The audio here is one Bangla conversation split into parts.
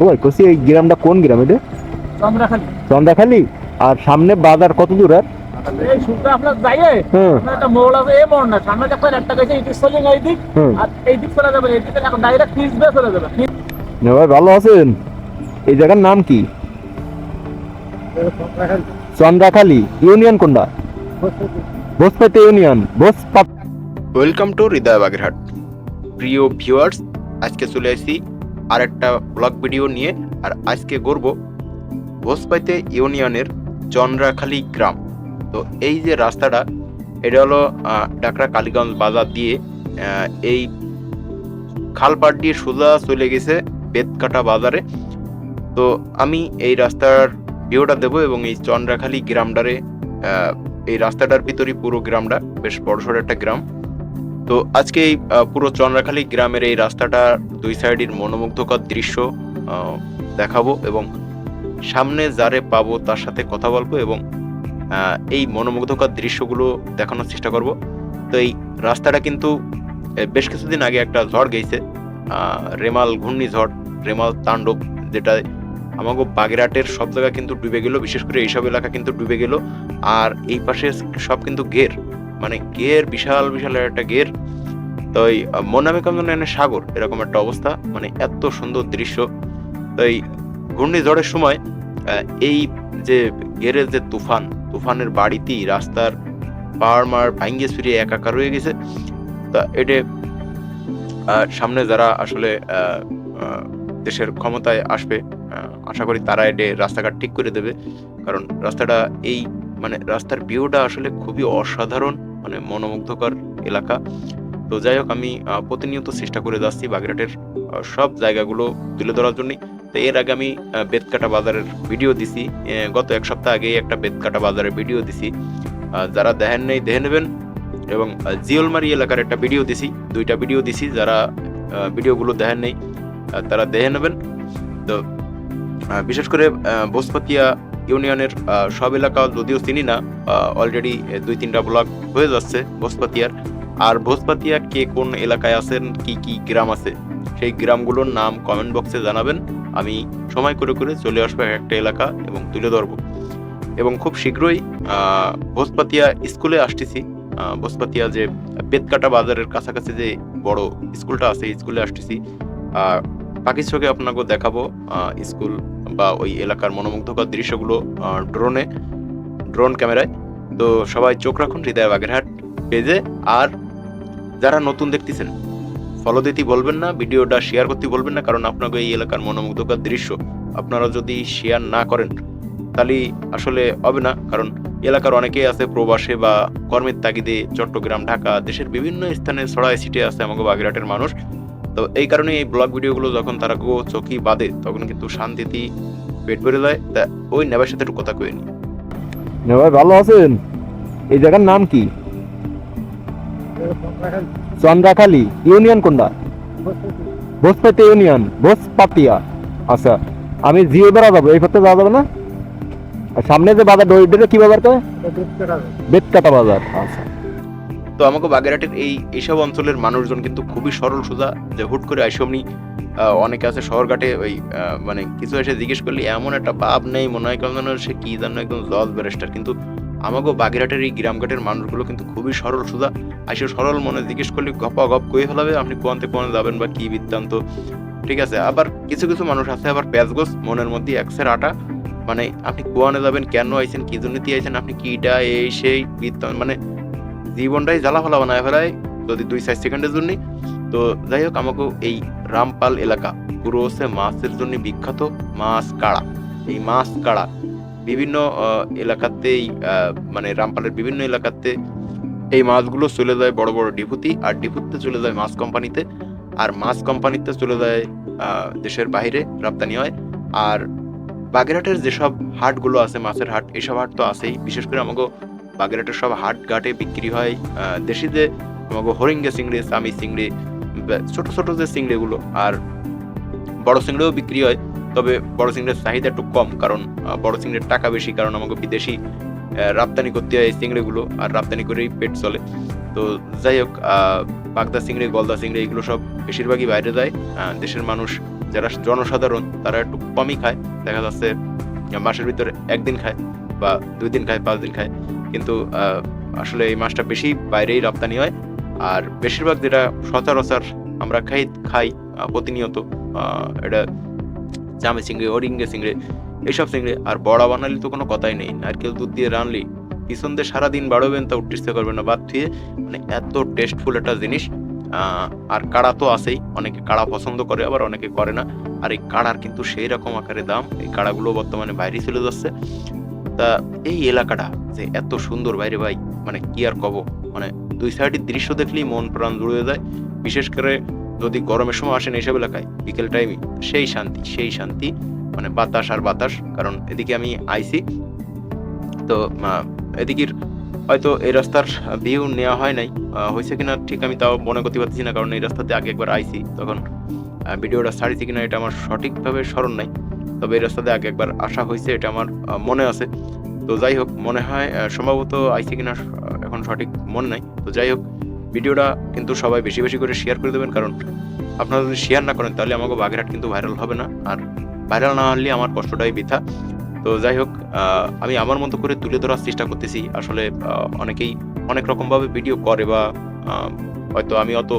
ও ভাই এই গ্রামটা কোন গ্রাম এটা? চন্দ্রাখালি। চন্দাখালি আর সামনে বাজার কত দূর আর? ভালো আছেন? এই জায়গার নাম কি? চন্দ্রাখালি। ইউনিয়ন কোনটা? Bhojpati union Bhojpat welcome to Hridoy Bagerhat প্রিয় ভিউয়ার্স আজকে চলে আসি আর একটা ব্লগ ভিডিও নিয়ে আর আজকে করব ভোজপাইতে ইউনিয়নের চন্দ্রাখালী গ্রাম। তো এই যে রাস্তাটা, এটা হলো ডাকরা কালীগঞ্জ বাজার দিয়ে এই খালপাট দিয়ে সোজা চলে গেছে বেতকাটা বাজারে। তো আমি এই রাস্তার ভিউটা দেবো এবং এই চন্দ্রাখালী গ্রামটারে এই রাস্তাটার ভিতরই পুরো গ্রামটা, বেশ বড়সড় একটা গ্রাম। তো আজকে এই পুরো চন্দ্রাখালী গ্রামের এই রাস্তাটা দুই সাইডের মনোমুগ্ধকর দৃশ্য দেখাবো এবং সামনে যারে পাবো তার সাথে কথা বলব এবং এই মনোমুগ্ধকর দৃশ্যগুলো দেখানোর চেষ্টা করব। তো এই রাস্তাটা কিন্তু বেশ কিছুদিন আগে একটা ঝড় গেছে রেমাল ঘূর্ণিঝড়, রেমাল তাণ্ডব যেটা আমাকে বাগেরহাটের সব জায়গা কিন্তু ডুবে গেল, বিশেষ করে এইসব এলাকা কিন্তু ডুবে গেল, আর এই পাশে সব কিন্তু ঘের। মানে গের, বিশাল বিশাল একটা গের। তো এই মনামে সাগর, এরকম একটা অবস্থা। মানে এত সুন্দর দৃশ্য। তো এই ঘূর্ণিঝড়ের সময় এই যে গেরের যে তুফান, তুফানের বাড়িতেই রাস্তার পাহাড় মার ভাঙ্গে ফিরে একাকার হয়ে গেছে। তা এটা সামনে যারা আসলে দেশের ক্ষমতায় আসবে আশা করি তারা এটা রাস্তাঘাট ঠিক করে দেবে। কারণ রাস্তাটা এই মানে রাস্তার ভিউটা আসলে খুবই অসাধারণ। মানে মনোমুগ্ধকর এলাকা। তো যাই হোক, আমি প্রতিনিয়ত চেষ্টা করে যাচ্ছি বাগেরহাটের সব জায়গাগুলো তুলে ধরার জন্য তো এর আগে আমি বেতকাটা বাজারের ভিডিও দিছি। গত এক সপ্তাহ আগেই একটা বেতকাটা বাজারের ভিডিও দিছি। যারা দেখেন নেই, দেখে নেবেন। এবং জিওলমারি এলাকার একটা ভিডিও দিছি। দুইটা ভিডিও দিছি, যারা ভিডিওগুলো দেখেন নেই তারা দেখে নেবেন। তো বিশেষ করে বসপাতিয়া ইউনিয়নের সব এলাকা যদিও চিনি না অলরেডি দুই তিনটা ব্লক হয়ে যাচ্ছে ভোজপাতিয়ার। আর ভোজপাতিয়া কে কোন এলাকায় আছেন, কি কি গ্রাম আছে, সেই গ্রামগুলোর নাম কমেন্ট বক্সে জানাবেন। আমি সময় করে করে চলে আসব এক একটা এলাকা এবং তুলে ধরবো। এবং খুব শীঘ্রই ভোজপাতিয়া স্কুলে আসতেছি। ভোজপাতিয়া যে বেতকাটা বাজারের কাছাকাছি যে বড় স্কুলটা আছে স্কুলে আসতেছি। বাকি চোখে আপনাকে দেখাবো স্কুল বা ওই এলাকার মনোমুগ্ধকর দৃশ্যগুলো ড্রোনে, ড্রোন ক্যামেরায়। তো সবাই চোখ রাখুন, হৃদয় বাগেরহাট পেজে। আর যারা নতুন দেখতেছেন ফলো দিতে বলবেন না, ভিডিওটা শেয়ার করতে বলবেন না, কারণ আপনাকে এই এলাকার মনোমুগ্ধকর দৃশ্য আপনারা যদি শেয়ার না করেন, তাহলে আসলে হবে না। কারণ এলাকার অনেকেই আছে প্রবাসে বা কর্মের তাগিদে চট্টগ্রাম, ঢাকা, দেশের বিভিন্ন স্থানে, ছড়ায় সিটে আছে আমাকে বাগেরহাটের মানুষ। তো এই কারণে এই ব্লগ ভিডিওগুলো যখন তারা গো চোখি বাঁধে তখন কিন্তু শান্তিতে পেট ভরে যায়। তা ওই নেবার সাথে একটু কথা কয়ে নি। না ভাই ভালো আছেন? এই জায়গার নাম কি? চন্দ্রাখালি। ইউনিয়ন কোনটা? ভোজপাতি ইউনিয়ন ভোজপাতিয়া। আচ্ছা আমি জিও বেড়া যাব এই পথে যাওয়া যাবে না? সামনে যে বাজার ডোরে কি বাজার। কয় বেতকাটা বাজার আচ্ছা। তো আমাকে বাগেরহাটের এই এইসব অঞ্চলের মানুষজন কিন্তু খুবই সরল সোজা, যে হুট করে আইসমনি অনেকে আছে শহরঘাটে ওই মানে কিছু এসে জিজ্ঞেস করলে এমন একটা ভাব নেই, মনে হয় কেমন সে কি জানো একদম জজ ব্যারিস্টার। কিন্তু আমাকে বাগেরহাটের এই গ্রামঘাটের মানুষগুলো কিন্তু খুবই সরল সোজা আইসে সরল মনে জিজ্ঞেস করলে গপা গপ কয়ে ফেলাবে, আপনি কোয়ান্তে কোয়ান যাবেন বা কি বৃত্তান্ত। ঠিক আছে, আবার কিছু কিছু মানুষ আছে, আবার প্যাঁচগোস মনের মধ্যে একসের আটা। মানে আপনি কোয়ানে যাবেন, কেন আইছেন, কি জন্য আইছেন, আপনি কিটা, এই, সেই, বৃত্তান্ত মানে জীবনটাই জ্বালা ফালা বানায় ফেলায়, যদি দুই চার সেকেন্ডের জন্য তো যাই হোক আমাকে এই রামপাল এলাকা, পুরো হচ্ছে মাছের জন্য বিখ্যাত মাছ কাড়া। এই মাছ কাড়া বিভিন্ন এলাকাতেই মানে রামপালের বিভিন্ন এলাকাতে এই মাছগুলো চলে যায় বড় বড় ডিপুতি, আর ডিপুতে চলে যায় মাছ কোম্পানিতে। আর মাছ কোম্পানিতে চলে যায় দেশের বাইরে রপ্তানি হয়। আর বাগেরহাটের যেসব হাটগুলো আছে, মাছের হাট এইসব হাট তো আছেই। বিশেষ করে আমাকে বাগেরহাটের সব হাট ঘাটে বিক্রি হয় দেশি যে আমাকে হরিঙ্গা চিংড়ি সামি চিংড়ি ছোট ছোট যে চিংড়িগুলো আর বড় চিংড়িও বিক্রি হয়, তবে বড় চিংড়ির চাহিদা একটু কম কারণ বড় চিংড়ির টাকা বেশি কারণ আমাকে বিদেশি রপ্তানি করতে হয় এই চিংড়িগুলো আর রপ্তানি করেই পেট চলে। তো যাই হোক বাগদা চিংড়ি, গলদা চিংড়ি এগুলো সব বেশিরভাগই বাইরে যায় দেশের মানুষ যারা জনসাধারণ তারা একটু কমই খায়, দেখা যাচ্ছে মাসের ভিতরে একদিন খায় বা দুই দিন খায়, পাঁচ দিন খায়। কিন্তু আসলে এই মাছটা বেশি বাইরেই রপ্তানি হয়। আর বেশিরভাগ যেটা সচরাচর আমরা খাই খাই প্রতিনিয়ত এটা জামে চিংড়ি, অরিঙ্গে চিংড়ি এইসব চিংড়ি। আর বড়া বানালে তো কোনো কথাই নেই। নারকেল দুধ দিয়ে রানলি পিছন দিয়ে সারাদিন বাড়বেন তা উঠতে করবেন না। বাদ দিয়ে মানে এত টেস্টফুল একটা জিনিস আর কাড়া তো আছেই। অনেকে কাড়া পছন্দ করে, আবার অনেকে করে না। আর এই কাড়ার কিন্তু সেই রকম আকারে দাম। এই কাড়াগুলো বর্তমানে বাইরে চলে যাচ্ছে। তা এই এলাকাটা যে এত সুন্দর, বাইরে ভাই মানে কি আর কব? মানে দুই সাইডের দৃশ্য দেখলেই মন প্রাণ জুড়ে যায়। বিশেষ করে যদি গরমের সময় আসেন এইসব এলাকায়, বিকেল টাইমে সেই শান্তি সেই শান্তি। মানে বাতাস আর বাতাস, কারণ এদিকে আমি আইছি। তো এদিকের হয়তো এই রাস্তার ভিউ নেওয়া হয় নাই। হয়েছে কিনা ঠিক আমি তাও মনে করতে পারছি না, কারণ এই রাস্তাতে আগে একবার আইছি। তখন ভিডিওটা ছাড়িছি কিনা এটা আমার সঠিকভাবে স্মরণ নাই। তবে এই রাস্তাতে আগে একবার আসা হয়েছে, এটা আমার মনে আছে। তো যাই হোক, মনে হয় সম্ভবত আইছি কিনা এখন সঠিক মনে নাই। তো যাই হোক, ভিডিওটা কিন্তু সবাই বেশি বেশি করে শেয়ার করে দেবেন, কারণ আপনারা যদি শেয়ার না করেন, তাহলে আমাকে বাগেরহাট কিন্তু ভাইরাল হবে না। আর ভাইরাল না হলে আমার কষ্টটাই বৃথা। তো যাই হোক আমি আমার মতো করে তুলে ধরার চেষ্টা করতেছি। আসলে অনেকেই অনেক রকমভাবে ভিডিও করে বা হয়তো আমি অত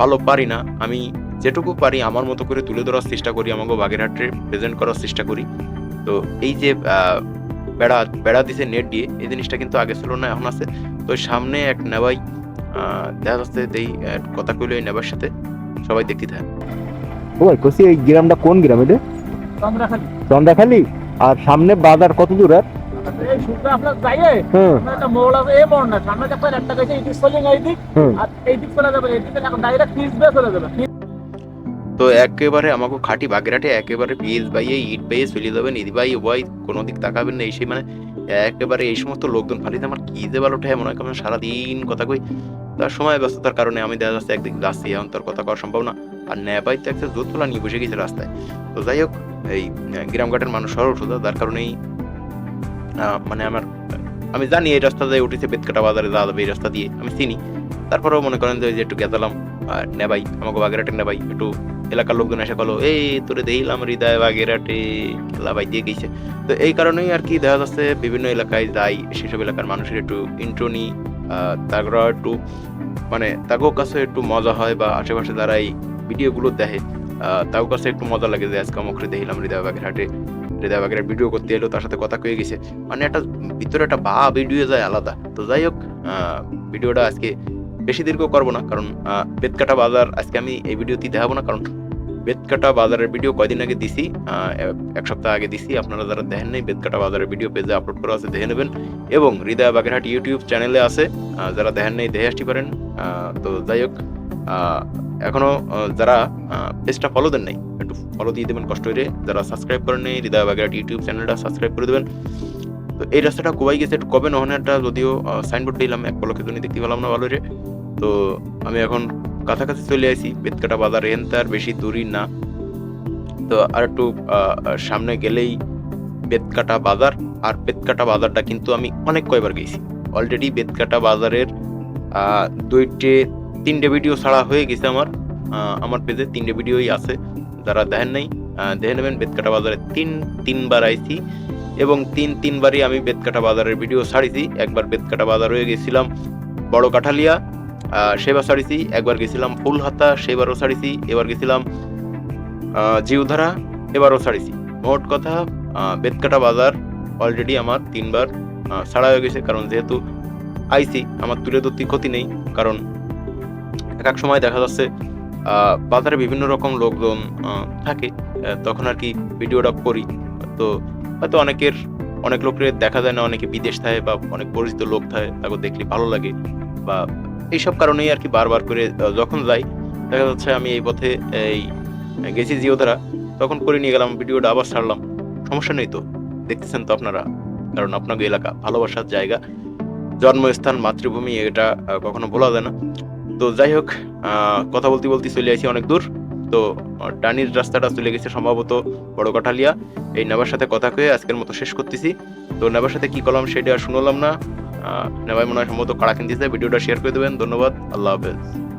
ভালো পারি না। আমি যেটুকু পারি আমার মতো করে তুলে ধরার চেষ্টা করি আমাকে বাগেরহাটে প্রেজেন্ট করার চেষ্টা করি। তো এই যে বেড়া বেড়া দিছে নেট দিয়ে এই জিনিসটা কিন্তু আগে ছিল না এখন আছে। তো সামনে এক নেবাই দেখা যাচ্ছে এই কথা কইলো এই নেবার সাথে। সবাই দেখতে থাকে। ও ভাই কষি এই গ্রামটা কোন গ্রাম এটা? চন্দ্রাখালি। চন্দ্রাখালী? আর সামনে বাজার কত দূর আর? এই হ্যাঁ একটা একটা দিক চলে এই দিক আর এই দিক চলে যাবে এই দিকে এখন ডাইরেক্ট চলে যাবে তো একেবারে আমাকে খাঁটি বাগেরহাটে একেবারে পিএস বাইয়ে ইট বাইয়ে চলে যাবেন ইদি ভাই, ওয়াই, কোনো দিক তাকাবেন না, এই সেই মানে একেবারে এই সমস্ত লোকজন ফালিতে আমার কি যে ভালো ঠেয়, মনে হয় সারাদিন কথা কই। তার সময় ব্যস্ততার কারণে আমি দেখা যাচ্ছে একদিক যাচ্ছি, এখন তোর কথা কওয়া সম্ভব না। আর নেপাই তো একটা জোত তোলা নিয়ে বসে গেছে রাস্তায়। তো যাই হোক, এই গ্রামঘাটের মানুষ সরল সোজা যার কারণেই মানে আমার, আমি জানি এই রাস্তা দিয়ে উঠেছে বেতকাটা বাজারে যাওয়া যাবে এই রাস্তা দিয়ে, আমি চিনি। তারপরেও মনে করেন যে একটু গেতালাম আর নেবাই আমাকে বাগেরহাটের নেবাই একটু এলাকার লোকজন এসে বলো, এই, তোরে দেখলাম হৃদয় বাগেরহাটে, খেলা দিয়ে গেছে। তো এই কারণেই আর কি দেখা যাচ্ছে বিভিন্ন এলাকায় যাই, সেসব এলাকার মানুষের একটু ইন্ট্রো নিই তারপর একটু মানে তাকেও কাছে একটু মজা হয় বা আশেপাশে যারা এই ভিডিওগুলো দেখে তাও কাছে একটু মজা লাগে যে আজকে আমাকে দেখলাম হৃদয় বাগেরহাটে। হৃদয় বাগের ভিডিও করতে এলো, তার সাথে কথা কয়ে গেছে। মানে একটা, ভিতরে একটা বা ভিডিও যায় আলাদা। তো যাই হোক ভিডিওটা আজকে বেশি দীর্ঘ করব না, কারণ বেতকাটা বাজার আজকে আমি এই ভিডিওতে দেখাবো না, কারণ বেতকাটা বাজারের ভিডিও কয়দিন আগে দিছি এক সপ্তাহ আগে দিছি, আপনারা যারা দেখেন নাই, বেতকাটা বাজারের ভিডিও পেজে আপলোড করা আছে, দেখে নেবেন। এবং হৃদয় বাগেরহাট ইউটিউব চ্যানেলে আছে যারা দেখেন নাই, দেখে আসতে পারেন তো যাই হোক এখনও যারা পেজটা ফলো দেন নাই, একটু ফলো দিয়ে দেবেন কষ্ট করে, যারা সাবস্ক্রাইব করেন নাই, হৃদয় বাগেরহাট ইউটিউব চ্যানেলটা সাবস্ক্রাইব করে দেবেন। তো এই রাস্তাটা কোবাই গেছে, একটু কবে নহনে একটা যদিও সাইনবোর্ড দিলাম এক পলকের জন্য দেখতে পেলাম না ভালো রে তো আমি এখন কাছাকাছি চলে আসি, বেতকাটা বাজার, এন তার বেশি দূরই না। তো আর একটু সামনে গেলেই বেতকাটা বাজার, আর বেতকাটা বাজারটা কিন্তু আমি অনেক কয়বার গেছি। অলরেডি বেতকাটা বাজারের দুইটে, তিনটে ভিডিও ছাড়া হয়ে গেছে আমার। আমার পেজে তিনটে ভিডিওই আছে, যারা দেখেন নাই দেখে নেবেন, বেতকাটা বাজারে তিন, তিনবার আইছি। এবং তিন তিনবারই আমি বেতকাটা বাজারের ভিডিও ছাড়িছি। একবার বেতকাটা বাজার হয়ে গেছিলাম বড় কাঠালিয়া সেবার ছাড়িছি। একবার গেছিলাম ফুলহাতা, সেবারও ছাড়িছি। এবার গেছিলাম জিউধারা, এবারও ছাড়িছি। মোট কথা বেতকাটা বাজার অলরেডি আমার তিনবার ছাড়া হয়ে গেছে। কারণ যেহেতু আইসি, আমার তুলে ধরতে ক্ষতি নেই। কারণ এক এক সময় দেখা যাচ্ছে বাজারে বিভিন্ন রকম লোকজন থাকে তখন আর কি ভিডিওটা করি। তো হয়তো অনেকের, অনেক লোকের দেখা যায় না, অনেকে বিদেশ থাকে বা অনেক পরিচিত লোক থাকে, তাকে দেখলে ভালো লাগে বা এইসব কারণেই আর কি বারবার করে যখন যাই, দেখা যাচ্ছে আমি এই পথে, এই, গেছি জিও জিওধারা তখন করে নিয়ে গেলাম, ভিডিওটা আবার ছাড়লাম। সমস্যা নেই তো, দেখতেছেন তো আপনারা, কারণ আপনাকে এলাকা, ভালোবাসার জায়গা, জন্মস্থান, মাতৃভূমি, এটা কখনো ভোলা যায় না। তো যাই হোক কথা বলতে বলতে চলে আসি অনেক দূর। তো টানির রাস্তাটা চলে গেছে সম্ভবত বড় কাঠালিয়া। এই নেবার সাথে কথা কয়ে আজকের মতো শেষ করতেছি। তো নেবার সাথে কি করলাম সেটা আর শুনলাম না। নেবাই মনে হয় সম্ভবত কাড়া কিনতেছে ভিডিওটা শেয়ার করে দেবেন। ধন্যবাদ। আল্লাহ হাফেজ।